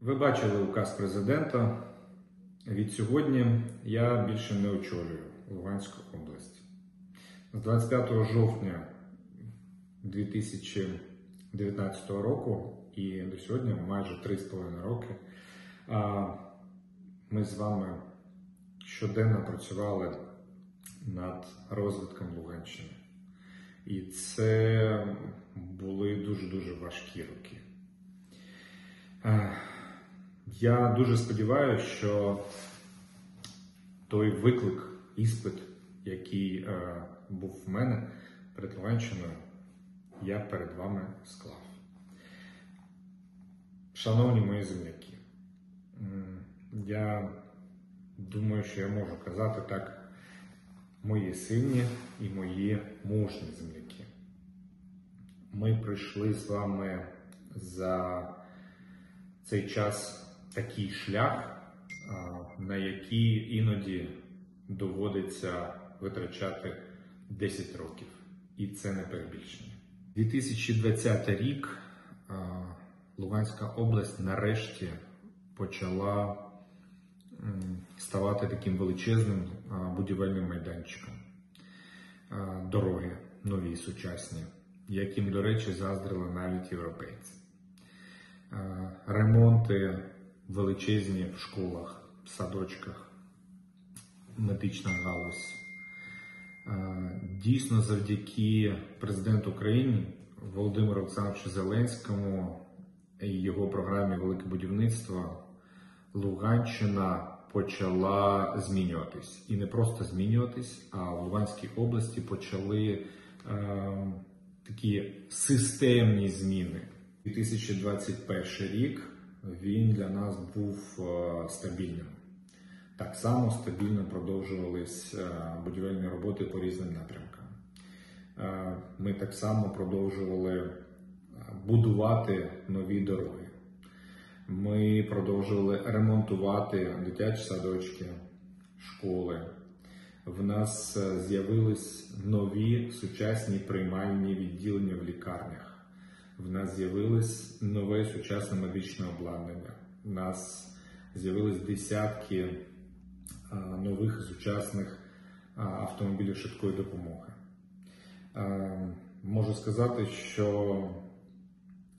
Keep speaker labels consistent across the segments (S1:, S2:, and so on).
S1: Ви бачили указ президента. Від сьогодні я більше не очолюю Луганську область. З 25 жовтня 2019 року і до сьогодні майже 3,5 роки ми з вами щоденно працювали над розвитком Луганщини. І це були дуже-дуже важкі роки. Я дуже сподіваюся, що той виклик, іспит, який е, був в мене перед Луганщиною, я перед вами склав. Шановні мої земляки, я думаю, що я можу казати так, мої сильні і мої мужні земляки. Ми прийшли з вами за цей час такий шлях, на який іноді доводиться витрачати 10 років. І це не перебільшення. 2020 рік Луганська область нарешті почала ставати таким величезним будівельним майданчиком. Дороги нові, сучасні, яким, до речі, заздрили навіть європейці. Ремонти величезні в школах, садочках, медична галузь. Е, Дійсно, завдяки президенту України Володимиру Олександровичу Зеленському і його програмі Велике будівництво Луганщина почала змінюватись. І не просто змінюватись, а в Луганській області почали е, такі системні зміни. 2021 рік він для нас був е, стабільним. Так само стабільно продовжувались е, будівельні роботи по різним напрямкам. Е, Ми так само продовжували будувати нові дороги. Ми продовжували ремонтувати дитячі садочки, школи. В нас з'явились нові сучасні приймальні відділення в лікарнях. В нас з'явилось нове сучасне медичне обладнання. У нас з'явились десятки нових сучасних автомобілів швидкої допомоги. Можу сказати, що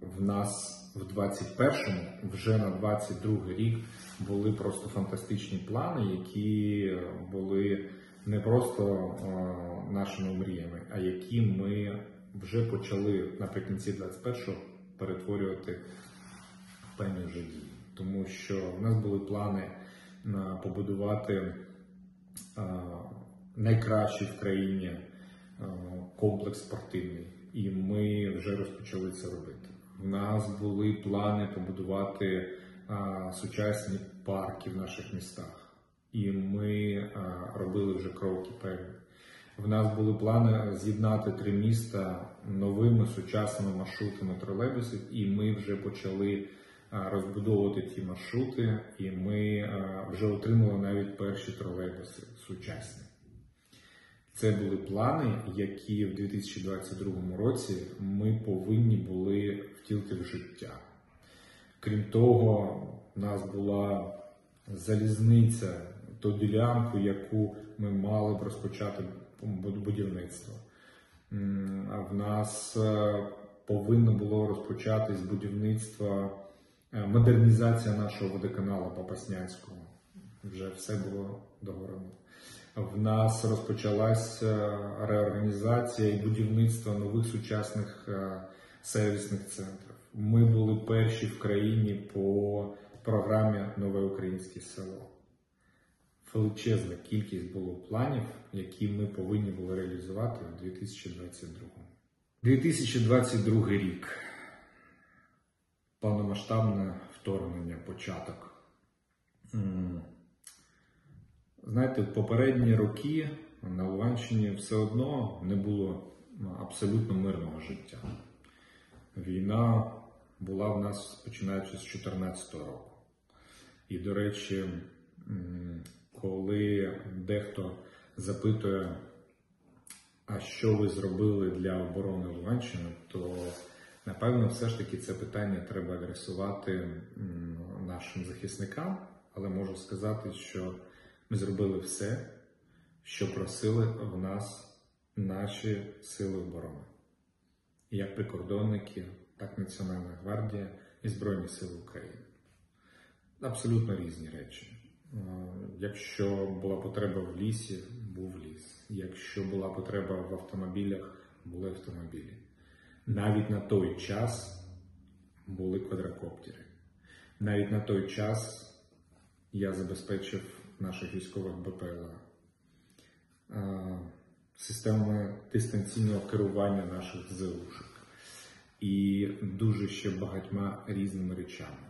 S1: в нас в 21-му, вже на 22 рік були просто фантастичні плани, які були не просто нашими мріями, а які ми вже почали наприкінці 21-го перетворювати певні вже дії. Тому що в нас були плани е, побудувати е, найкращий в країні е, комплекс спортивний, і ми вже розпочали це робити. В нас були плани побудувати е, сучасні парки в наших містах, і ми е, робили вже кроки певні. В нас були плани з'єднати три міста новими сучасними маршрутами тролейбусів, і ми вже почали е, розбудовувати ті маршрути, і ми е, вже отримали навіть перші тролейбуси сучасні. Це були плани, які в 2022 році ми повинні були втілити в життя. Крім того, в нас була залізниця, ту ділянку, яку ми мали б розпочати будівництво. В нас е, повинно було розпочатись будівництво, е, модернізація нашого водоканалу Попаснянського. Вже все було договорено. В нас розпочалась е, реорганізація і будівництво нових сучасних сервісних центрів. Ми були перші в країні по програмі Нове українське село. Величезна кількість було планів, які ми повинні були реалізувати у 2022. 2022 рік. Повномасштабне вторгнення, початок. Знаєте, попередні роки на Луганщині все одно не було абсолютно мирного життя. Війна була в нас починаючи з 2014 року. І, до речі, коли дехто запитує, а що ви зробили для оборони Луганщини, то напевно все ж таки це питання треба адресувати нашим захисникам, але можу сказати, що ми зробили все, що просили в нас наші сили оборони, як прикордонники, так Національна гвардія і Збройні Сили України. Абсолютно різні речі. Е, Якщо була потреба в лісі, був ліс. Якщо була потреба в автомобілях, були автомобілі. Навіть на той час були квадрокоптери. Навіть на той час я забезпечив наших військових БПЛА е, системами дистанційного керування наших ЗУшок і дуже ще багатьма різними речами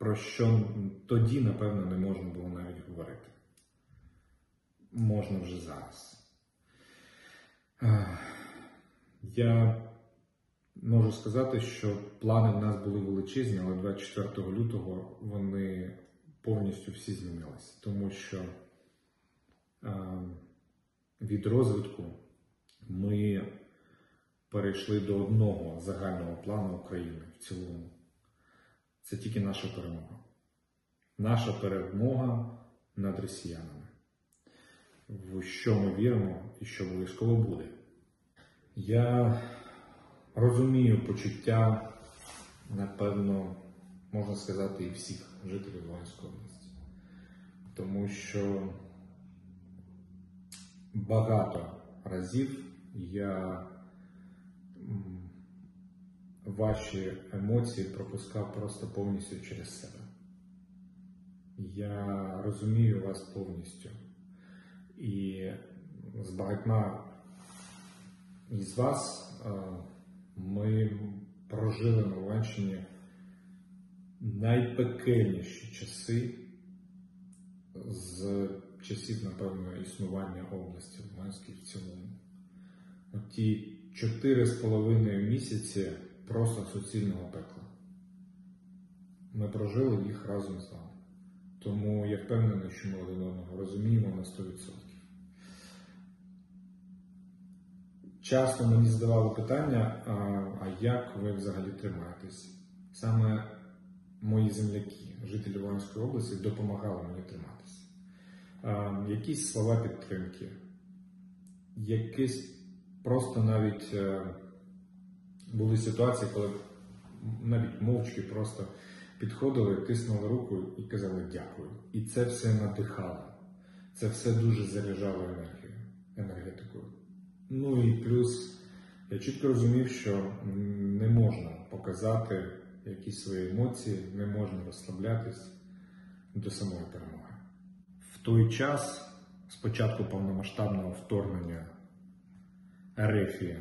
S1: про що тоді, напевно, не можна було навіть говорити. Можна вже зараз. Я можу сказати, що плани в нас були величезні, але 24 лютого вони повністю всі змінилися, тому що е, від розвитку ми перейшли до одного загального плану України в цілому це тільки наша перемога. Наша перемога над росіянами. В що ми віримо і що обов'язково буде. Я розумію почуття, напевно, можна сказати, і всіх жителів Луганської області. Тому що багато разів я ваші емоції пропускав просто повністю через себе. Я розумію вас повністю. І з багатьма із вас е, ми прожили на Луганщині найпекельніші часи з часів, напевно, існування області Луганської в цілому. Ті чотири з половиною місяці просто суцільного пекла. Ми прожили їх разом з вами. Тому я впевнений, що ми один одного розуміємо на 100%. Часто мені задавали питання, а, як ви взагалі тримаєтесь? Саме мої земляки, жителі Луганської області, допомагали мені триматися. Якісь слова підтримки, якісь просто навіть е, були ситуації, коли навіть мовчки просто підходили, тиснули руку і казали дякую. І це все надихало. Це все дуже заряджало енергію, енергетикою. Ну і плюс я чітко розумів, що не можна показати якісь свої емоції, не можна розслаблятись до самої перемоги. В той час, спочатку повномасштабного вторгнення Ерефії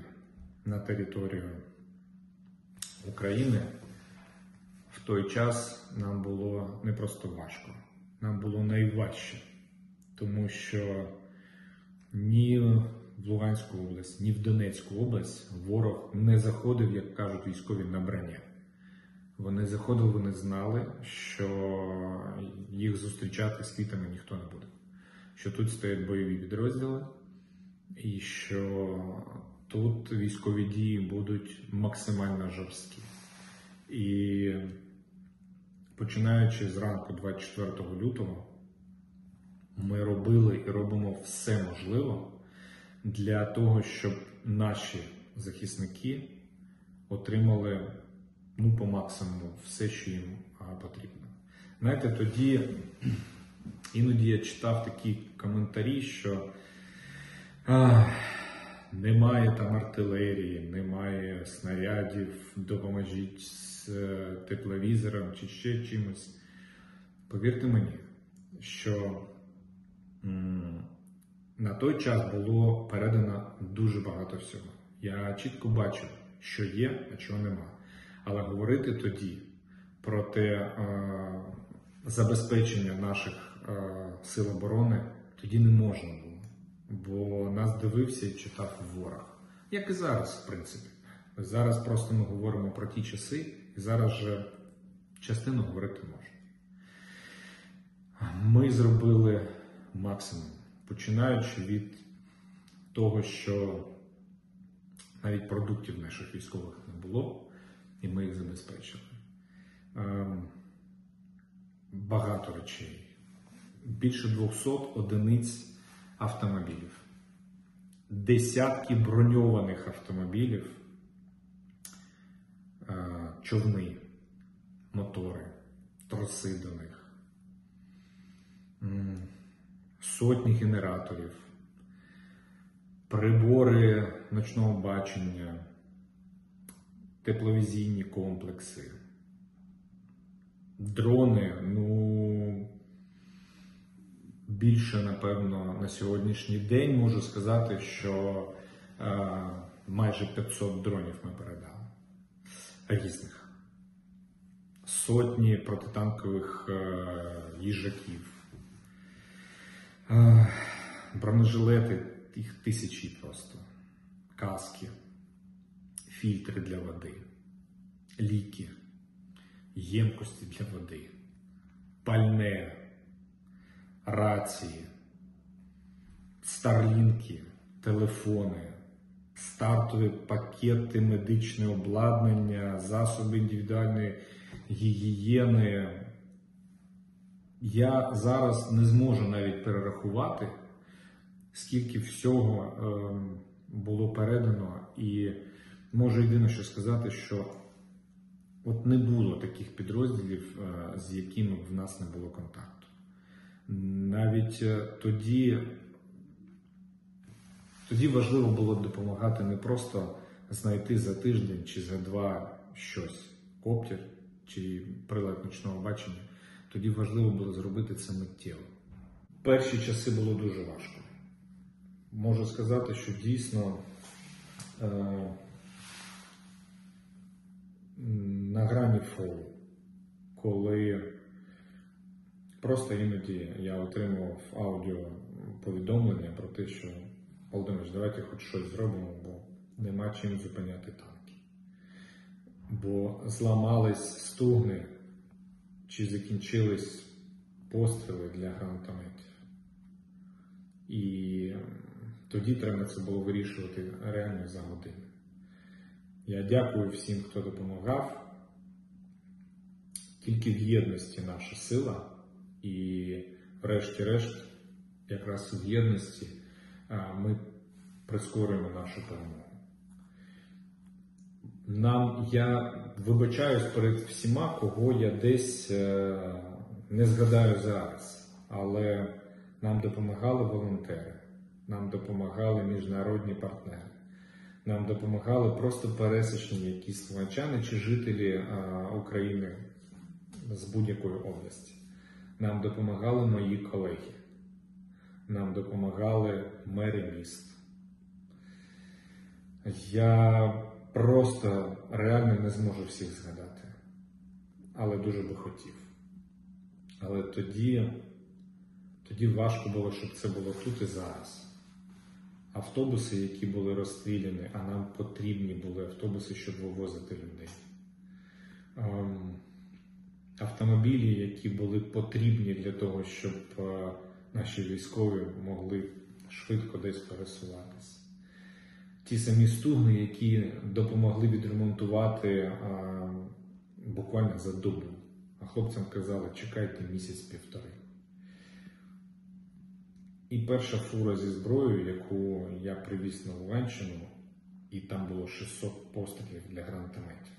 S1: на територію України, в той час нам було не просто важко, нам було найважче, тому що ні в Луганську область, ні в Донецьку область ворог не заходив, як кажуть військові, на броня. Вони заходили, вони знали, що їх зустрічати з квітами ніхто не буде. Що тут стоять бойові підрозділи, і що тут військові дії будуть максимально жорсткі. І починаючи з ранку 24 лютого, ми робили і робимо все можливе для того, щоб наші захисники отримали ну, по максимуму все, що їм потрібно. Знаєте, тоді іноді я читав такі коментарі, що а, немає там артилерії, немає снарядів, допоможіть з е, тепловізором чи ще чимось. Повірте мені, що на той час було передано дуже багато всього. Я чітко бачив, що є, а чого нема. Але говорити тоді про те е, забезпечення наших е, сил оборони тоді не можна було. Бо нас дивився і читав ворог. Як і зараз, в принципі. Зараз просто ми говоримо про ті часи, і зараз же частину говорити можна. Ми зробили максимум, починаючи від того, що навіть продуктів наших військових не було, і ми їх забезпечили. Ем, багато речей. Більше 200 одиниць автомобілів, десятки броньованих автомобілів, е, човни, мотори, троси до них, сотні генераторів, прибори ночного бачення, тепловізійні комплекси, дрони, ну більше, напевно, на сьогоднішній день можу сказати, що е, майже 500 дронів ми передали. Різних. Сотні протитанкових е, їжаків, е, бронежилети, їх тисячі просто, каски, фільтри для води, ліки, ємкості для води, пальне, рації, старлінки, телефони, стартові пакети, медичне обладнання, засоби індивідуальної гігієни. Я зараз не зможу навіть перерахувати, скільки всього е, було передано, і можу єдине що сказати, що от не було таких підрозділів, е, з якими в нас не було контакту. Навіть е, тоді, тоді важливо було допомагати не просто знайти за тиждень чи за два щось, коптер чи прилад нічного бачення. Тоді важливо було зробити це миттєво. Перші часи було дуже важко. Можу сказати, що дійсно е, на грані фолу, коли просто іноді я отримував аудіо повідомлення про те, що Володимир, давайте хоч щось зробимо, бо нема чим зупиняти танки. Бо зламались стугни чи закінчились постріли для гранатометів. І тоді треба це було вирішувати реально за години. Я дякую всім, хто допомагав. Тільки в єдності наша сила, і, врешті-решт, якраз в єдності ми прискорюємо нашу перемогу. Нам я вибачаюсь перед всіма, кого я десь е, не згадаю зараз, але нам допомагали волонтери, нам допомагали міжнародні партнери, нам допомагали просто пересічні якісь словачани чи жителі України з будь-якої області. Нам допомагали мої колеги, нам допомагали мери міст. Я просто реально не зможу всіх згадати, але дуже би хотів. Але тоді, тоді важко було, щоб це було тут і зараз. Автобуси, які були розстріляні, а нам потрібні були автобуси, щоб вивозити людей. Автомобілі, які були потрібні для того, щоб е, наші військові могли швидко десь пересуватися. Ті самі стугни, які допомогли відремонтувати е, буквально за добу. А хлопцям казали, чекайте місяць-півтори. І перша фура зі зброєю, яку я привіз на Луганщину, і там було 600 пострілів для гранатометів.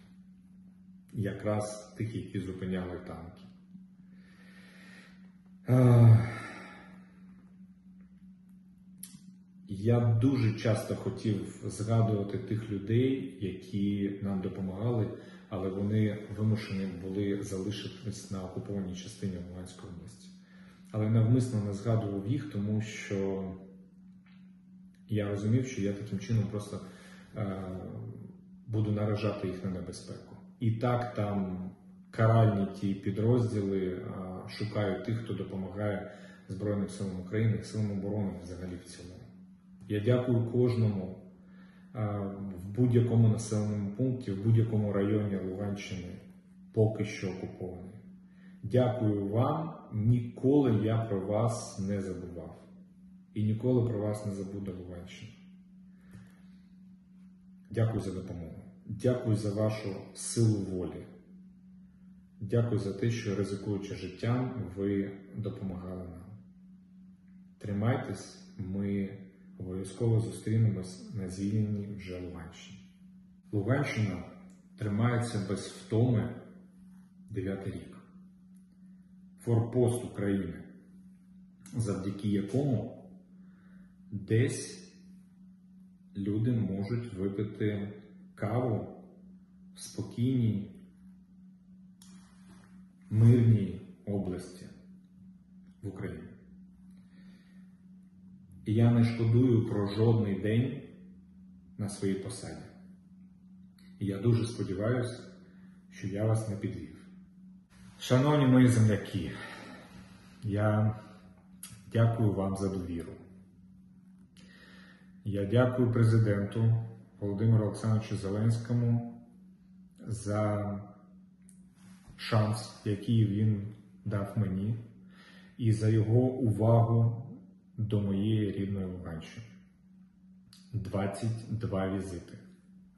S1: Якраз тих, які зупиняли танки. Я дуже часто хотів згадувати тих людей, які нам допомагали, але вони вимушені були залишитись на окупованій частині Луганської області. Але навмисно не згадував їх, тому що я розумів, що я таким чином просто е, буду наражати їх на небезпеку. І так там каральні ті підрозділи е, шукають тих, хто допомагає Збройним силам України, силам оборони взагалі в цілому. Я дякую кожному в будь-якому населеному пункті, в будь-якому районі Луганщини, поки що окупований. Дякую вам. Ніколи я про вас не забував. І ніколи про вас не забуде Луганщина. Дякую за допомогу. Дякую за вашу силу волі. Дякую за те, що ризикуючи життям, ви допомагали нам. Тримайтесь, ми обов'язково зустрінемось на звільненні вже Луганщині. Луганщина тримається без втоми дев'ятий рік. Форпост України, завдяки якому десь люди можуть випити каву в спокійній, мирній області в Україні. І я не шкодую про жодний день на своїй посаді. І я дуже сподіваюся, що я вас не підвів. Шановні мої земляки, я дякую вам за довіру. Я дякую президенту Володимиру Олександровичу Зеленському за шанс, який він дав мені, і за його увагу до моєї рідної Луганщини. 22 візити.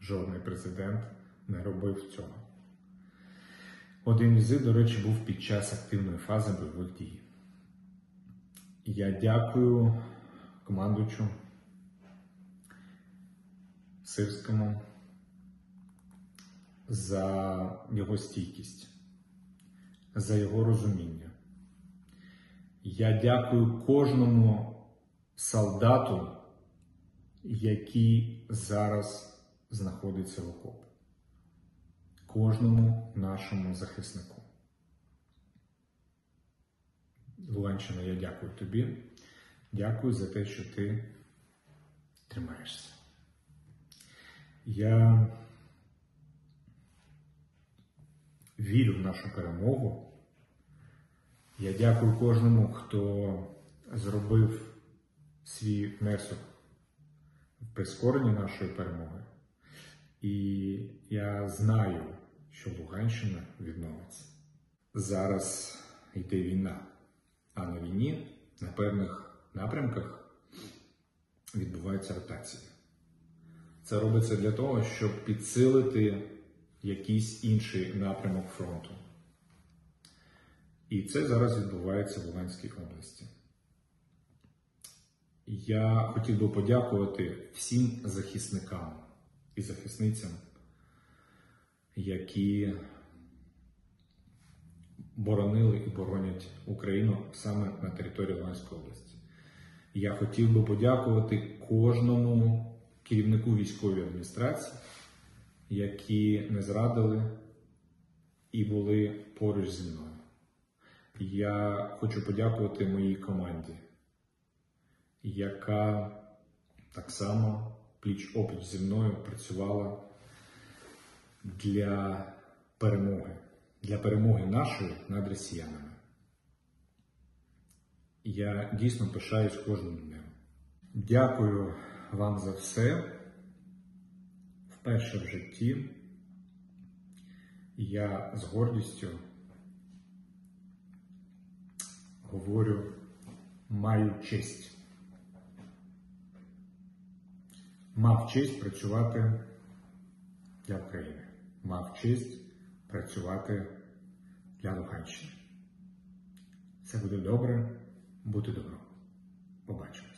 S1: Жодний президент не робив цього. Один візит, до речі, був під час активної фази бойових дій. Я дякую командуючу Сирському за його стійкість, за його розуміння. Я дякую кожному солдату, який зараз знаходиться в окопі. Кожному нашому захиснику. Луганщина, я дякую тобі. Дякую за те, що ти тримаєшся. Я вірю в нашу перемогу. Я дякую кожному, хто зробив свій внесок в прискоренні нашої перемоги. І я знаю, що Луганщина відновиться. Зараз йде війна, а на війні на певних напрямках відбувається ротація. Це робиться для того, щоб підсилити якийсь інший напрямок фронту. І це зараз відбувається в Луганській області. Я хотів би подякувати всім захисникам і захисницям, які боронили і боронять Україну саме на території Луганської області. Я хотів би подякувати кожному керівнику військової адміністрації, які не зрадили і були поруч зі мною. Я хочу подякувати моїй команді, яка так само пліч опліч зі мною працювала для перемоги, для перемоги нашої над росіянами. Я дійсно пишаюсь кожним днем. Дякую вам за все. Вперше в житті я з гордістю говорю, маю честь. Мав честь працювати для України. Мав честь працювати для Луганщини. Все буде добре, бути добро. Побачимо.